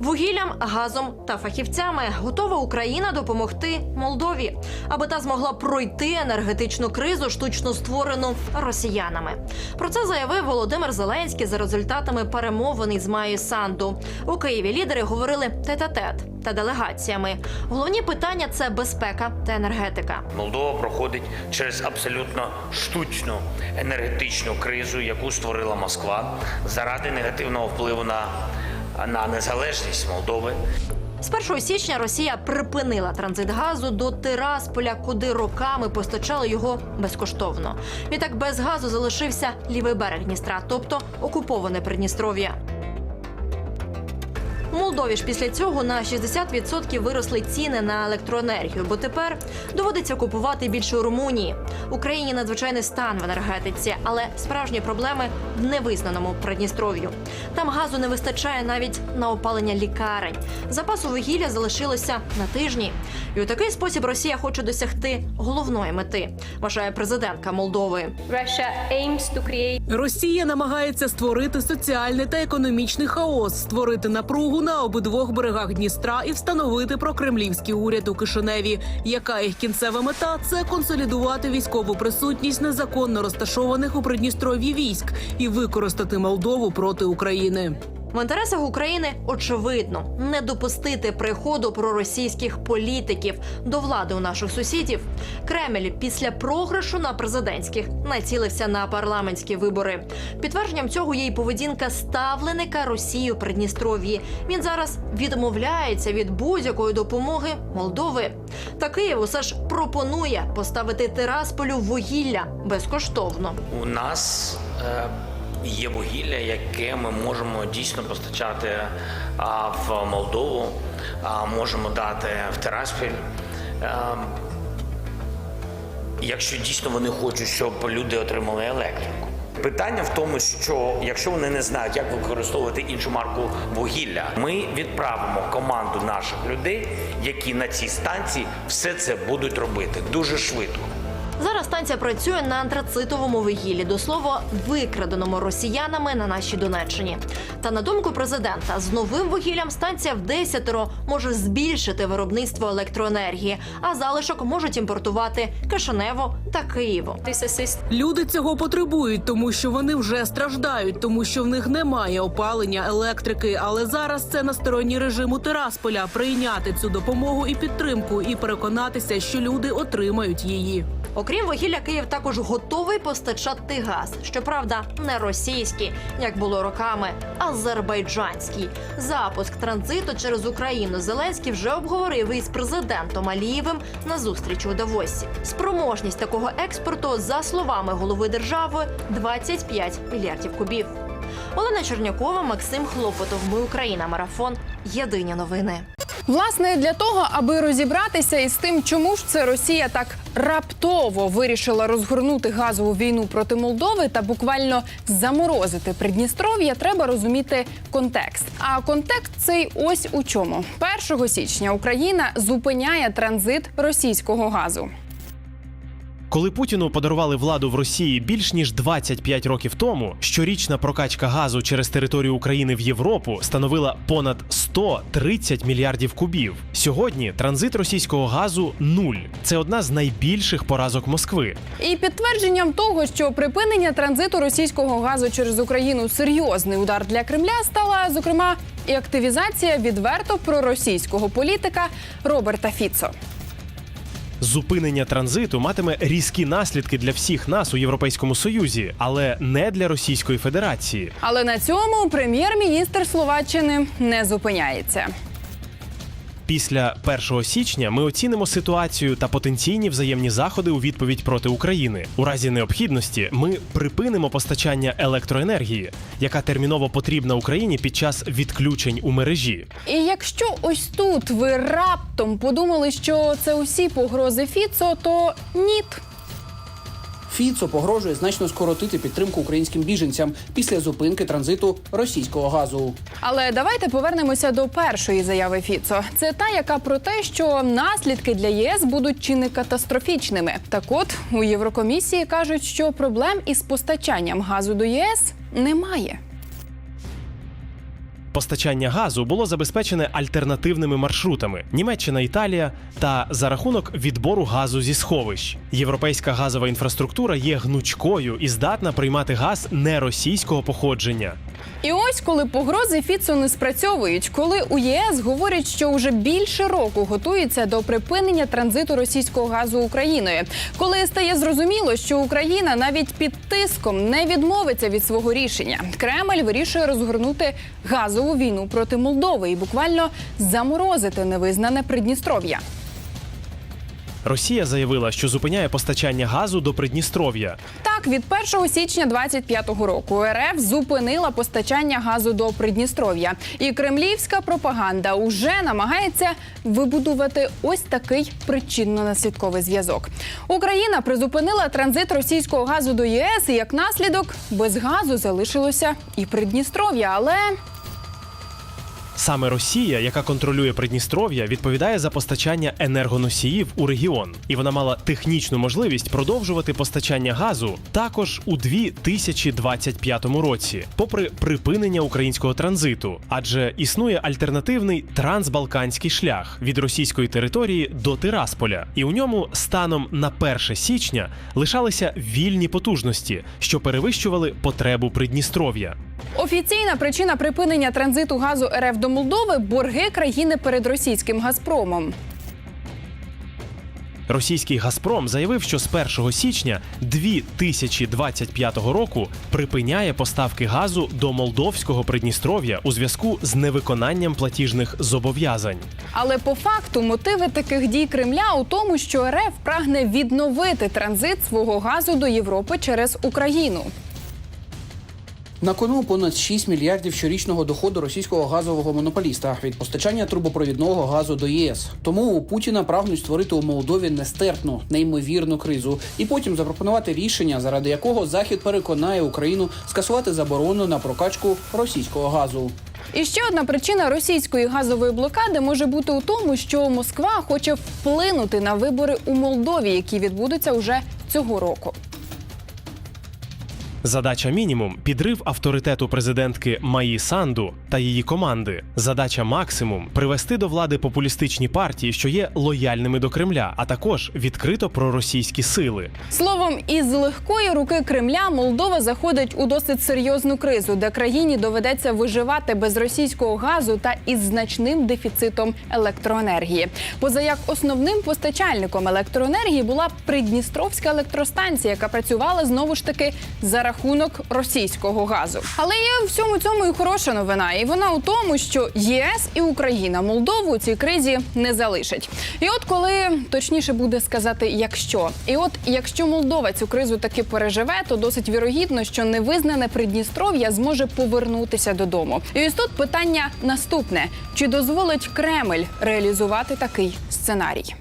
Вугіллям, газом та фахівцями готова Україна допомогти Молдові, аби та змогла пройти енергетичну кризу, штучно створену росіянами. Про це заявив Володимир Зеленський за результатами перемовин із Майєю Санду. У Києві лідери говорили тет-а-тет та делегаціями. Головні питання це безпека та енергетика. Молдова проходить через абсолютно штучну енергетичну кризу, яку створила Москва заради негативного впливу на, на незалежність Молдови. З 1 січня Росія припинила транзит газу до Тирасполя, куди роками постачали його безкоштовно. Відтак без газу залишився лівий берег Дністра, тобто окуповане Придністров'я. У Молдові ж після цього на 60% виросли ціни на електроенергію, бо тепер доводиться купувати більше у Румунії. Україні надзвичайний стан в енергетиці, але справжні проблеми в невизнаному Придністров'ю. Там газу не вистачає навіть на опалення лікарень. Запасу вугілля залишилося на тижні. І у такий спосіб Росія хоче досягти головної мети, вважає президентка Молдови. Russia aims to create Росія намагається створити соціальний та економічний хаос, створити напругу на обидвох берегах Дністра і встановити прокремлівський уряд у Кишиневі. Яка їх кінцева мета це консолідувати військову присутність незаконно розташованих у Придністров'ї військ і використати Молдову проти України. В інтересах України очевидно не допустити приходу проросійських політиків до влади у наших сусідів. Кремль після програшу на президентських націлився на парламентські вибори. Підтвердженням цього є й поведінка ставленика Росії у Придністров'ї. Він зараз відмовляється від будь-якої допомоги Молдови. Та Київ усе ж пропонує поставити Тирасполю вугілля безкоштовно. У нас е, є вугілля, яке ми можемо дійсно постачати в Молдову, можемо дати в Тирасполь. Е, якщо дійсно вони хочуть, щоб люди отримали електрику. Питання в тому, що якщо вони не знають, як використовувати іншу марку вугілля, ми відправимо команду наших людей, які на цій станції все це будуть робити дуже швидко. Зараз станція працює на антрацитовому вугіллі, до слова, викраденому росіянами на нашій Донеччині. Та на думку президента, з новим вугіллям станція в десятеро може збільшити виробництво електроенергії, а залишок можуть імпортувати Кишинево та Києво. Люди цього потребують, тому що вони вже страждають, тому що в них немає опалення електрики. Але зараз це на стороні режиму Тирасполя прийняти цю допомогу і підтримку і переконатися, що люди отримають її. Окрім вугілля, Київ також готовий постачати газ. Щоправда, не російський, як було роками, азербайджанський. Запуск транзиту через Україну Зеленський вже обговорив із президентом Алієвим на зустрічі у Давосі. Спроможність такого експорту, за словами голови держави, 25 мільярдів кубів. Олена Чернякова, Максим Хлопотов. Ми Україна. Марафон. Єдині новини. Власне, для того, аби розібратися із тим, чому ж це Росія так раптово вирішила розгорнути газову війну проти Молдови та буквально заморозити Придністров'я, треба розуміти контекст. А контекст цей ось у чому: 1 січня Україна зупиняє транзит російського газу. Коли Путіну подарували владу в Росії більш ніж 25 років тому, щорічна прокачка газу через територію України в Європу становила понад 130 мільярдів кубів. Сьогодні транзит російського газу нуль. Це одна з найбільших поразок Москви. І підтвердженням того, що припинення транзиту російського газу через Україну серйозний удар для Кремля, стала зокрема і активізація відверто проросійського політика Роберта Фіцо. Зупинення транзиту матиме різкі наслідки для всіх нас у Європейському Союзі, але не для Російської Федерації. Але на цьому прем'єр-міністр Словаччини не зупиняється. Після 1 січня ми оцінимо ситуацію та потенційні взаємні заходи у відповідь проти України. У разі необхідності ми припинимо постачання електроенергії, яка терміново потрібна Україні під час відключень у мережі. І якщо ось тут ви раптом подумали, що це усі погрози Фіцо, то ніт. Фіцо погрожує значно скоротити підтримку українським біженцям після зупинки транзиту російського газу. Але давайте повернемося до першої заяви Фіцо. Це та, яка про те, що наслідки для ЄС будуть чи не катастрофічними. Так от у Єврокомісії кажуть, що проблем із постачанням газу до ЄС немає. Постачання газу було забезпечене альтернативними маршрутами: Німеччина, Італія та за рахунок відбору газу зі сховищ. Європейська газова інфраструктура є гнучкою і здатна приймати газ не російського походження. І ось коли погрози Фіцу не спрацьовують, коли у ЄС говорять, що вже більше року готується до припинення транзиту російського газу Україною, коли стає зрозуміло, що Україна навіть під тиском не відмовиться від свого рішення, Кремль вирішує розгорнути газову війну проти Молдови і буквально заморозити невизнане Придністров'я. Росія заявила, що зупиняє постачання газу до Придністров'я. Так, від 1 січня 25-го року РФ зупинила постачання газу до Придністров'я, і кремлівська пропаганда уже намагається вибудувати ось такий причинно-наслідковий зв'язок. Україна призупинила транзит російського газу до ЄС, і як наслідок без газу залишилося і Придністров'я, але Саме Росія, яка контролює Придністров'я, відповідає за постачання енергоносіїв у регіон, і вона мала технічну можливість продовжувати постачання газу також у 2025 році, попри припинення українського транзиту, адже існує альтернативний трансбалканський шлях від російської території до Тирасполя, і у ньому станом на 1 січня лишалися вільні потужності, що перевищували потребу Придністров'я. офіційна причина припинення транзиту газу РФ до Молдови борги країни перед російським Газпромом. Російський Газпром заявив, що з 1 січня 2025 року припиняє поставки газу до молдовського Придністров'я у зв'язку з невиконанням платіжних зобов'язань. Але по факту мотиви таких дій Кремля у тому, що РФ прагне відновити транзит свого газу до Європи через Україну. На кону понад 6 мільярдів щорічного доходу російського газового монополіста від постачання трубопровідного газу до ЄС. Тому у Путіна прагнуть створити у Молдові нестерпну, неймовірну кризу, і потім запропонувати рішення, заради якого Захід переконає Україну скасувати заборону на прокачку російського газу. І ще одна причина російської газової блокади може бути у тому, що Москва хоче вплинути на вибори у Молдові, які відбудуться уже цього року. Задача мінімум підрив авторитету президентки Маї Санду та її команди. Задача максимум привести до влади популістичні партії, що є лояльними до Кремля, а також відкрито проросійські сили. Словом, із легкої руки Кремля Молдова заходить у досить серйозну кризу, де країні доведеться виживати без російського газу та із значним дефіцитом електроенергії. Поза як основним постачальником електроенергії була Придністровська електростанція, яка працювала знову ж таки за рахунок російського газу. Але є в всьому цьому і хороша новина, і вона у тому, що ЄС і Україна Молдову у цій кризі не залишать. І от коли точніше буде сказати, якщо і от якщо Молдова цю кризу таки переживе, то досить вірогідно, що невизнане Придністров'я зможе повернутися додому. І ось тут питання наступне: чи дозволить Кремль реалізувати такий сценарій?